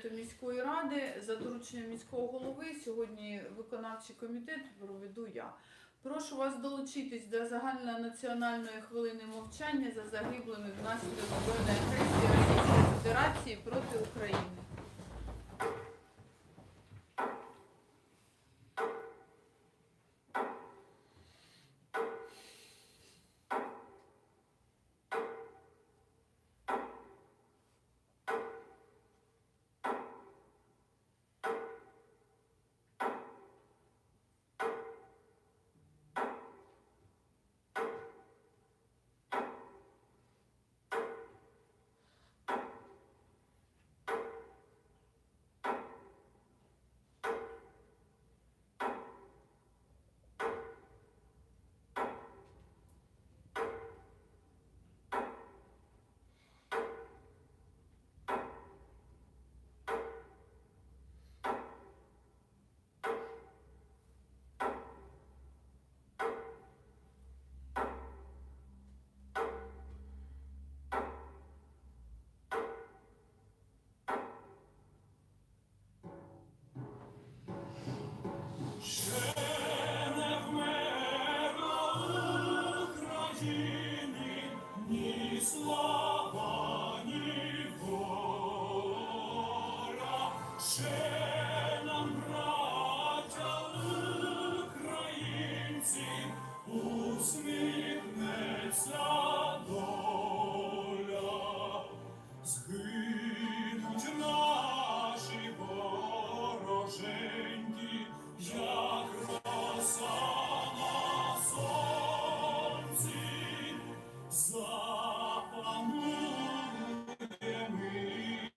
комітету міської ради за дорученням міського голови. Сьогодні виконавчий комітет проведу я. Прошу вас долучитись до загальнонаціональної хвилини мовчання за загиблими внаслідок збройної агресії Російської Федерації проти України. Згинуть наші вороженьки, як роса на сонці. Запанує ми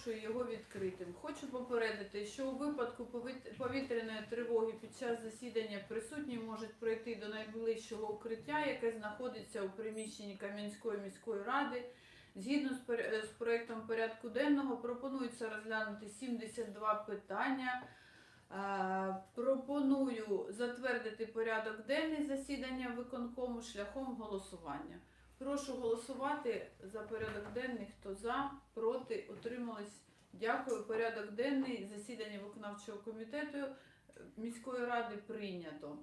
оголошую його відкритим. Хочу попередити, що у випадку повітряної тривоги під час засідання присутні можуть пройти до найближчого укриття, яке знаходиться у приміщенні Кам'янської міської ради. Згідно з проектом порядку денного пропонується розглянути 72 питання. Пропоную затвердити порядок денний засідання виконкому шляхом голосування. Прошу голосувати за порядок денний. Хто за, проти, утримались. Дякую. Порядок денний засідання виконавчого комітету е, міської ради прийнято.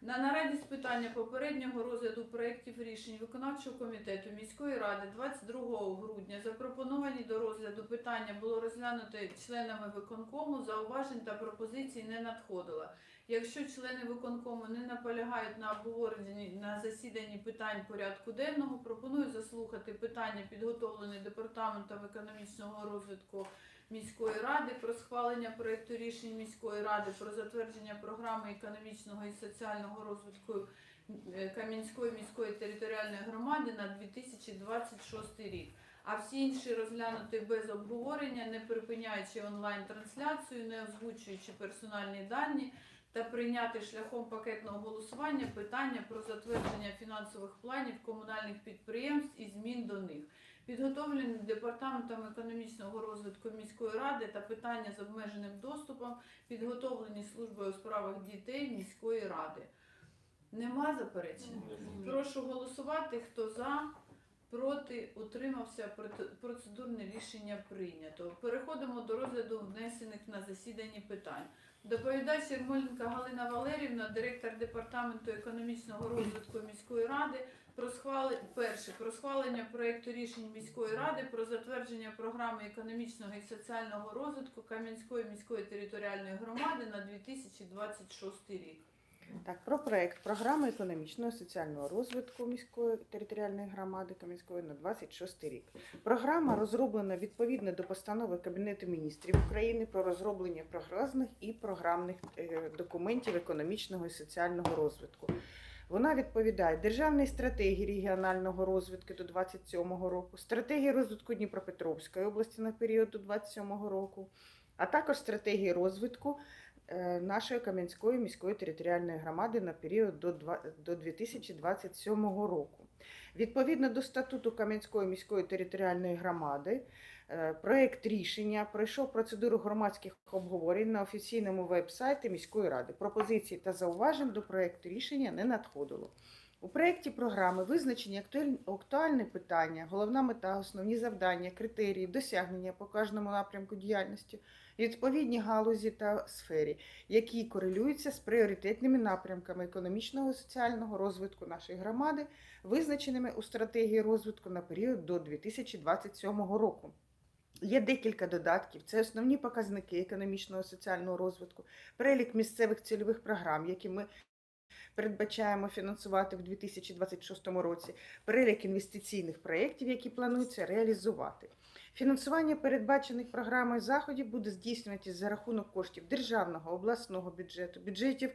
На нараді з питання попереднього розгляду проєктів рішень виконавчого комітету міської ради 22 грудня запропоновані до розгляду питання було розглянуто членами виконкому, зауважень та пропозицій не надходило. Якщо члени виконкому не наполягають на обговоренні на засіданні питань порядку денного, пропоную заслухати питання, підготовлені департаментом економічного розвитку міської ради про схвалення проекту рішень міської ради про затвердження програми економічного і соціального розвитку е, Кам'янської міської територіальної громади на 2026 рік. А всі інші розглянути без обговорення, не припиняючи онлайн-трансляцію, не озвучуючи персональні дані та прийняти шляхом пакетного голосування питання про затвердження фінансових планів комунальних підприємств і змін до них. Підготовлені департаментом економічного розвитку міської ради та питання з обмеженим доступом, підготовлені службою у справах дітей міської ради. Нема заперечень? Прошу голосувати. Хто за, проти, утримався. Процедурне рішення прийнято. Переходимо до розгляду внесених на засіданні питань. Доповідач Ярмоленка Галина Валерівна, директор департаменту економічного розвитку міської ради, про схвали... перше про схвалення проекту рішень міської ради про затвердження програми економічного і соціального розвитку Кам'янської міської територіальної громади на 2026 рік. Так, про проект програми економічного і соціального розвитку міської територіальної громади Кам'янської на 26 рік. Програма розроблена відповідно до постанови Кабінету міністрів України про розроблення прогнозних і програмних е, документів економічного і соціального розвитку. Вона відповідає державній стратегії регіонального розвитку до 27 року, стратегії розвитку Дніпропетровської області на період до 27 року, а також стратегії розвитку нашої Кам'янської міської територіальної громади на період до 2027 року. Відповідно до статуту Кам'янської міської територіальної громади, е, проект рішення пройшов процедуру громадських обговорень на офіційному веб-сайті міської ради. Пропозицій та зауважень до проекту рішення не надходило. У проєкті програми визначені актуаль- актуальні питання, головна мета, основні завдання, критерії, досягнення по кожному напрямку діяльності, відповідні галузі та сфері, які корелюються з пріоритетними напрямками економічного і соціального розвитку нашої громади, визначеними у стратегії розвитку на період до 2027 року. Є декілька додатків. Це основні показники економічного і соціального розвитку, перелік місцевих цільових програм, які ми передбачаємо фінансувати в 2026 році, перелік інвестиційних проєктів, які планується реалізувати. Фінансування передбачених програмою заходів буде здійснюватися за рахунок коштів державного, обласного бюджету, бюджетів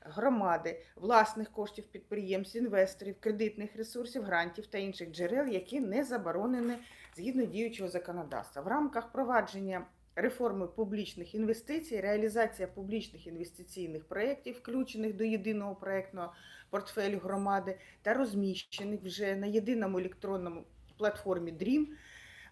громади, власних коштів підприємств, інвесторів, кредитних ресурсів, грантів та інших джерел, які не заборонені згідно діючого законодавства. В рамках провадження реформи публічних інвестицій, реалізація публічних інвестиційних проєктів, включених до єдиного проєктного портфелю громади та розміщених вже на єдиному електронному платформі DREAM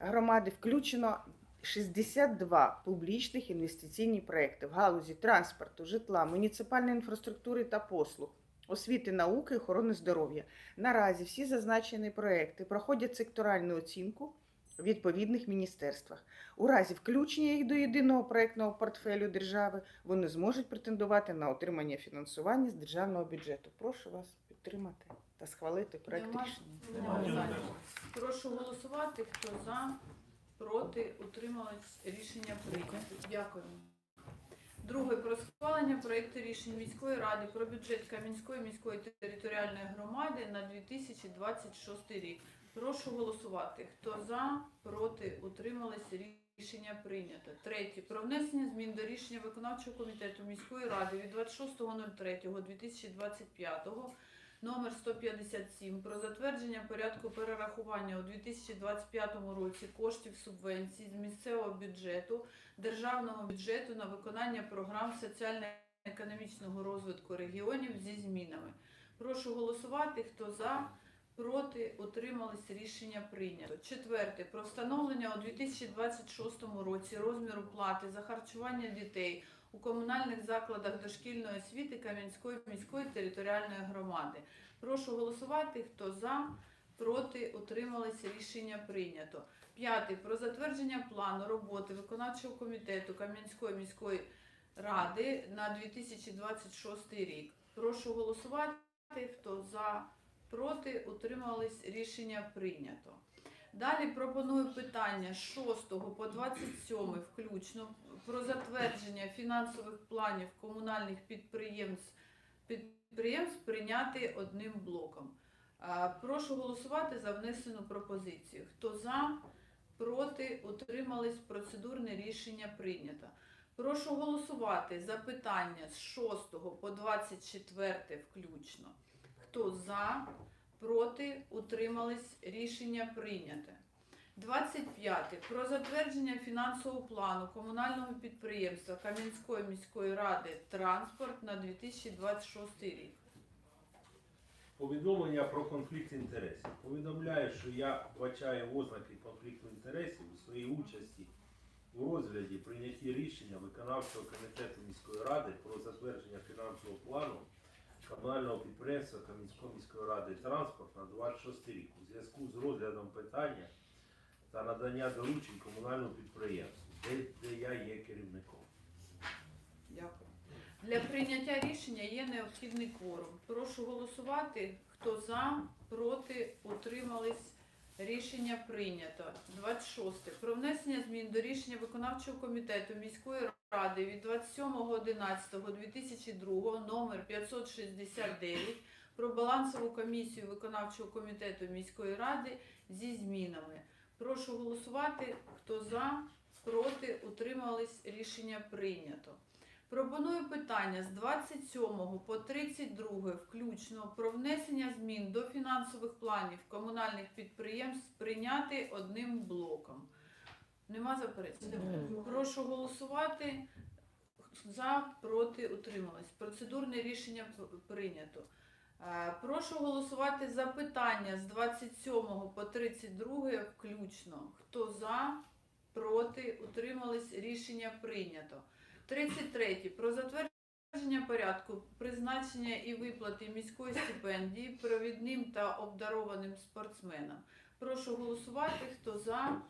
громади включено 62 публічних інвестиційні проекти в галузі транспорту, житла, муніципальної інфраструктури та послуг, освіти, науки, охорони здоров'я. Наразі всі зазначені проекти проходять секторальну оцінку в відповідних міністерствах. У разі включення їх до єдиного проектного портфелю держави вони зможуть претендувати на отримання фінансування з державного бюджету. Прошу вас підтримати та схвалити проект Нема- рішення. нема Нема. питань. Прошу голосувати, хто за, проти, утримались, рішення прийнято. Дякую. Друге про схвалення проекту рішень міської ради про бюджет Кам'янської міської територіальної громади на 2026 рік. Прошу голосувати. Хто за, проти, утримались, рішення прийнято. Третє. Про внесення змін до рішення виконавчого комітету міської ради від 26.03.2025 номер 157 про затвердження порядку перерахування у 2025 році коштів субвенцій з місцевого бюджету, державного бюджету на виконання програм соціально-економічного розвитку регіонів зі змінами. Прошу голосувати, хто за, проти, утримались, рішення прийнято. Четверте. Про встановлення у 2026 році розміру плати за харчування дітей у комунальних закладах дошкільної освіти Кам'янської міської територіальної громади. Прошу голосувати, хто за, проти, утримались, рішення прийнято. П'ятий. Про затвердження плану роботи виконавчого комітету Кам'янської міської ради на 2026 рік. Прошу голосувати, хто за, проти, утримались, рішення прийнято. Далі пропоную питання з 6 по 27 включно про затвердження фінансових планів комунальних підприємств, підприємств прийняти одним блоком. Прошу голосувати за внесену пропозицію. Хто за, проти, утримались, процедурне рішення прийнято. Прошу голосувати за питання з 6 по 24 включно. Хто за, проти, утримались, рішення прийняте. 25. Про затвердження фінансового плану комунального підприємства Кам'янської міської ради транспорт на 2026 рік. Повідомлення про конфлікт інтересів. Повідомляю, що я вбачаю ознаки конфлікту інтересів у своїй участі у розгляді прийнятті рішення виконавчого комітету міської ради про затвердження фінансового плану комунального підприємства Кам'янської міської ради транспорт на 26 рік у зв'язку з розглядом питання та надання доручень комунальному підприємству, де, де я є керівником. Дякую. Для прийняття рішення є необхідний кворум. Прошу голосувати. Хто за, проти, утримались. Рішення прийнято. 26. Про внесення змін до рішення виконавчого комітету міської ради від 27.11.2002 номер 569 про балансову комісію виконавчого комітету міської ради зі змінами. Прошу голосувати. Хто за, проти, утримались. Рішення прийнято. Пропоную питання з 27 по 32 включно про внесення змін до фінансових планів комунальних підприємств прийняти одним блоком. Нема заперечень? Прошу голосувати. За, проти, утримались. Процедурне рішення прийнято. Е, Прошу голосувати за питання з 27 по 32 включно. Хто за, проти, утримались. Рішення прийнято. 33. Про затвердження порядку призначення і виплати міської стипендії провідним та обдарованим спортсменам. Прошу голосувати. Хто за,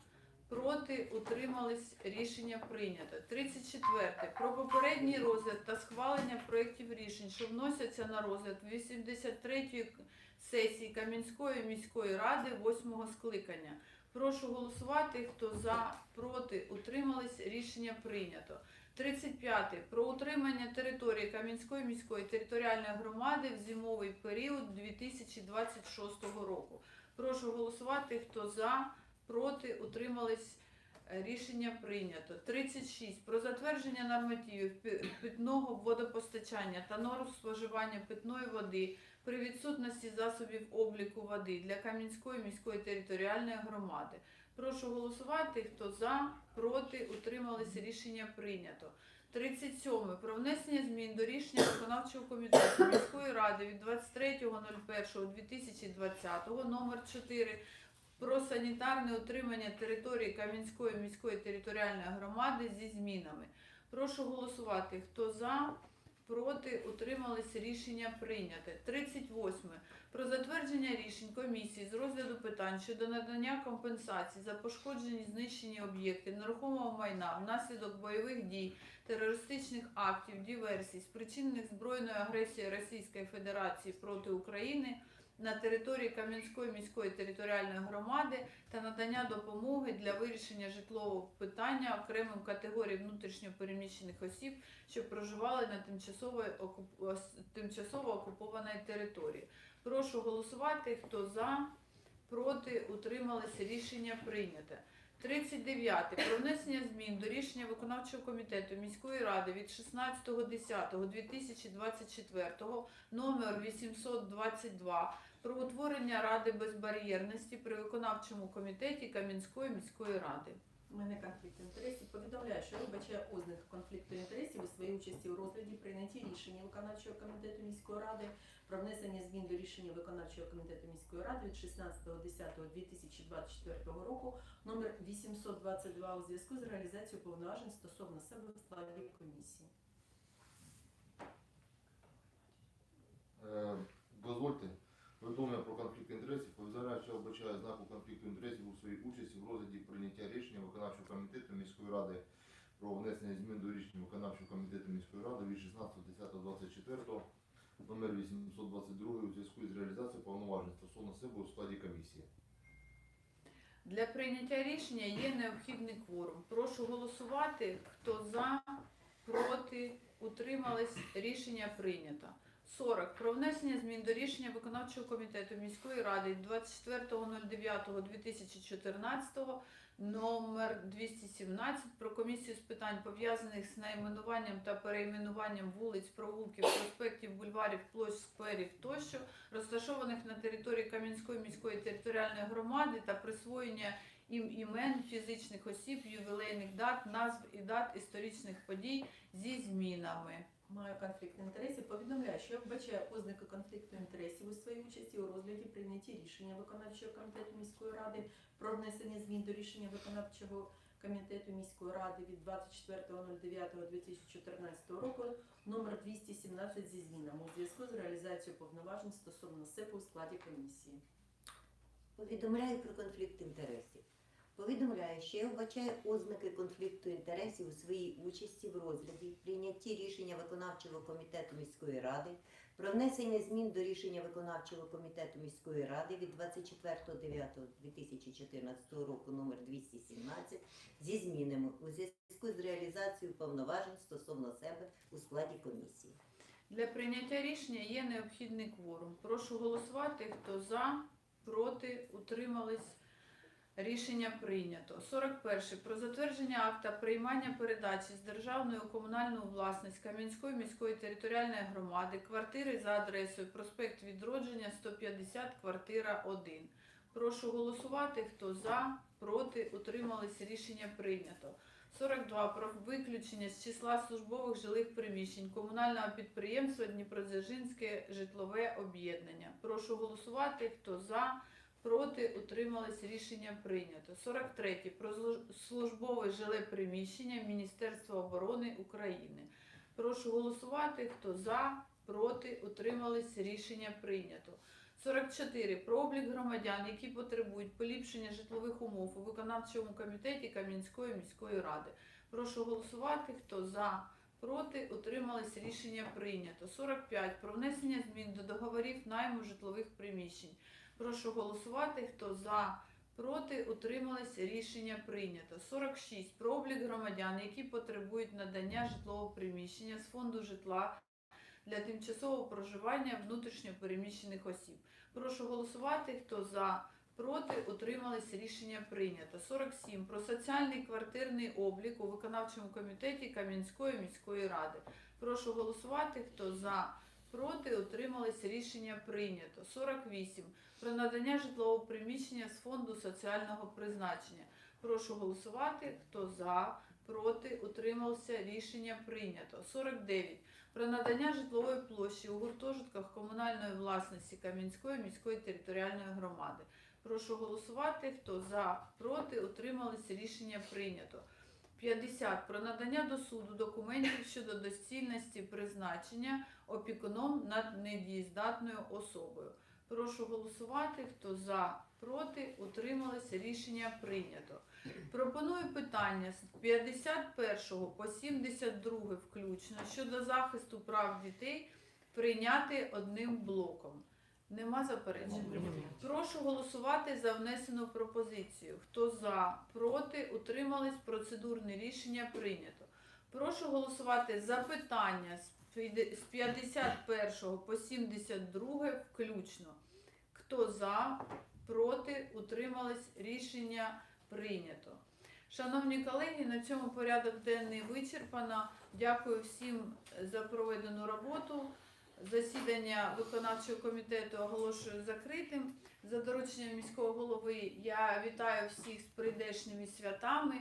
проти, утримались. Рішення прийнято. 34. Про попередній розгляд та схвалення проєктів рішень, що вносяться на розгляд 83-ї сесії Кам'янської міської ради 8 скликання. Прошу голосувати. Хто за, проти, утримались. Рішення прийнято. 35. Про утримання території Кам'янської міської територіальної громади в зимовий період 2026 року. Прошу голосувати. Хто за, проти, утримались. Е, Рішення прийнято. 36. Про затвердження нормативів питного водопостачання та норм споживання питної води при відсутності засобів обліку води для Кам'янської міської територіальної громади. Прошу голосувати. Хто за, проти, утримались. Рішення прийнято. 37. Про внесення змін до рішення виконавчого комітету міської ради від 23.01.2020 номер 4 про санітарне утримання території Кам'янської міської територіальної громади зі змінами. Прошу голосувати. Хто за, проти, утримались. Рішення прийняте. 38. Про затвердження рішень комісії з розгляду питань щодо надання компенсацій за пошкоджені знищені об'єкти нерухомого майна внаслідок бойових дій, терористичних актів, диверсій, спричинених збройною агресією Російської Федерації проти України на території Кам'янської міської територіальної громади та надання допомоги для вирішення житлового питання окремим категоріям внутрішньопереміщених осіб, що проживали на тимчасово, окуп... тимчасово окупованій території. Прошу голосувати. Хто за, проти, утрималися. Рішення прийняте. 39. Про внесення змін до рішення виконавчого комітету міської ради від 16.10.2024 номер 822 про утворення Ради безбар'єрності при виконавчому комітеті Кам'янської міської ради. У мене конфлікт інтересів. Повідомляю, що вибачає ознак конфлікту інтересів у своїй участі у розгляді прийнятті рішення виконавчого комітету міської ради про внесення змін до рішення виконавчого комітету міської ради від 16.10.2024 року номер 822 у зв'язку з реалізацією повноважень стосовно себе в складі комісії. Е, Дозвольте повідомлення про конфлікт інтересів. Повідомляю, що вбачає знаку конфлікту інтересів у своїй участі в розгляді прийняття рішення виконавчого комітету міської ради про внесення змін до рішення виконавчого комітету міської ради від 16.10.24 номер 822 у зв'язку з реалізацією повноважень стосовно себе у складі комісії. Для прийняття рішення є необхідний кворум. Прошу голосувати. Хто за, проти, утримались. Рішення прийнято. 40. Про внесення змін до рішення виконавчого комітету міської ради від 24.09.2014 номер 217 про комісію з питань пов'язаних з найменуванням та перейменуванням вулиць, провулків, проспектів, бульварів, площ, скверів тощо, розташованих на території Кам'янської міської територіальної громади та присвоєння їм імен фізичних осіб, ювілейних дат, назв і дат історичних подій зі змінами. Маю конфлікт інтересів. Повідомляю, що я вбачаю ознаки конфлікту інтересів у своїй участі у розгляді прийнятті рішення виконавчого комітету міської ради про внесення змін до рішення виконавчого комітету міської ради від 24.09.2014 року номер 217 зі змінами у зв'язку з реалізацією повноважень стосовно себе у складі комісії. Повідомляю про конфлікт інтересів. Повідомляю, що я вбачаю ознаки конфлікту інтересів у своїй участі в розгляді, прийнятті рішення виконавчого комітету міської ради про внесення змін до рішення виконавчого комітету міської ради від 24.09.2014 року номер 217 зі змінами у зв'язку з реалізацією повноважень стосовно себе у складі комісії. Для прийняття рішення є необхідний кворум. Прошу голосувати, хто за, проти, утримались. Рішення прийнято. 41. Про затвердження акта приймання передачі з державної у комунальну власність Кам'янської міської територіальної громади квартири за адресою проспект Відродження 150, квартира 1. Прошу голосувати, хто за, проти, утримались. Рішення прийнято. 42. Про виключення з числа службових жилих приміщень комунального підприємства Дніпродзержинське житлове об'єднання. Прошу голосувати, хто за, проти, утримались. Рішення прийнято. 43. Про службове жиле приміщення Міністерства оборони України. Прошу голосувати, хто за, проти, утримались. Рішення прийнято. 44. Про облік громадян, які потребують поліпшення житлових умов у виконавчому комітеті Кам'янської міської ради. Прошу голосувати, хто за, проти, утримались. Рішення прийнято. 45. Про внесення змін до договорів найму житлових приміщень. Прошу голосувати, хто за, проти, утримались. Рішення прийнято. 46. Про облік громадян, які потребують надання житлового приміщення з фонду житла для тимчасового проживання внутрішньо переміщених осіб. Прошу голосувати, хто за, проти, утримались. Рішення прийнято. 47. Про соціальний квартирний облік у виконавчому комітеті Кам'янської міської ради. Прошу голосувати, хто за, проти, утримались. Рішення прийнято. 48. Про надання житлового приміщення з фонду соціального призначення. Прошу голосувати, хто за, проти, утримався. Рішення прийнято. 49 про надання житлової площі у гуртожитках комунальної власності Кам'янської міської територіальної громади. Прошу голосувати, хто за, проти, утримались, рішення прийнято. 50. Про надання до суду документів щодо доцільності призначення опікуном над недієздатною особою. Прошу голосувати, хто за, проти, утримались, рішення прийнято. Пропоную питання з 51 по 72 включно щодо захисту прав дітей прийняти одним блоком. Нема заперечень? Прошу голосувати за внесену пропозицію. Хто за, проти, утримались, процедурне рішення прийнято. Прошу голосувати за питання з п'яде- з 51 по 72 включно. Хто за, проти, утримались, рішення прийнято. Шановні колеги, на цьому порядок денний вичерпано. Дякую всім за проведену роботу. Засідання виконавчого комітету оголошую закритим. За дорученням міського голови я вітаю всіх з прийдешніми святами.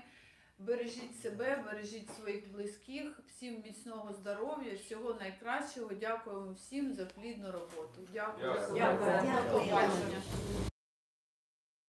Бережіть себе, бережіть своїх близьких, всім міцного здоров'я, всього найкращого. Дякуємо всім за плідну роботу. Дякую. Дякую. Дякую. Дякую. Побачення.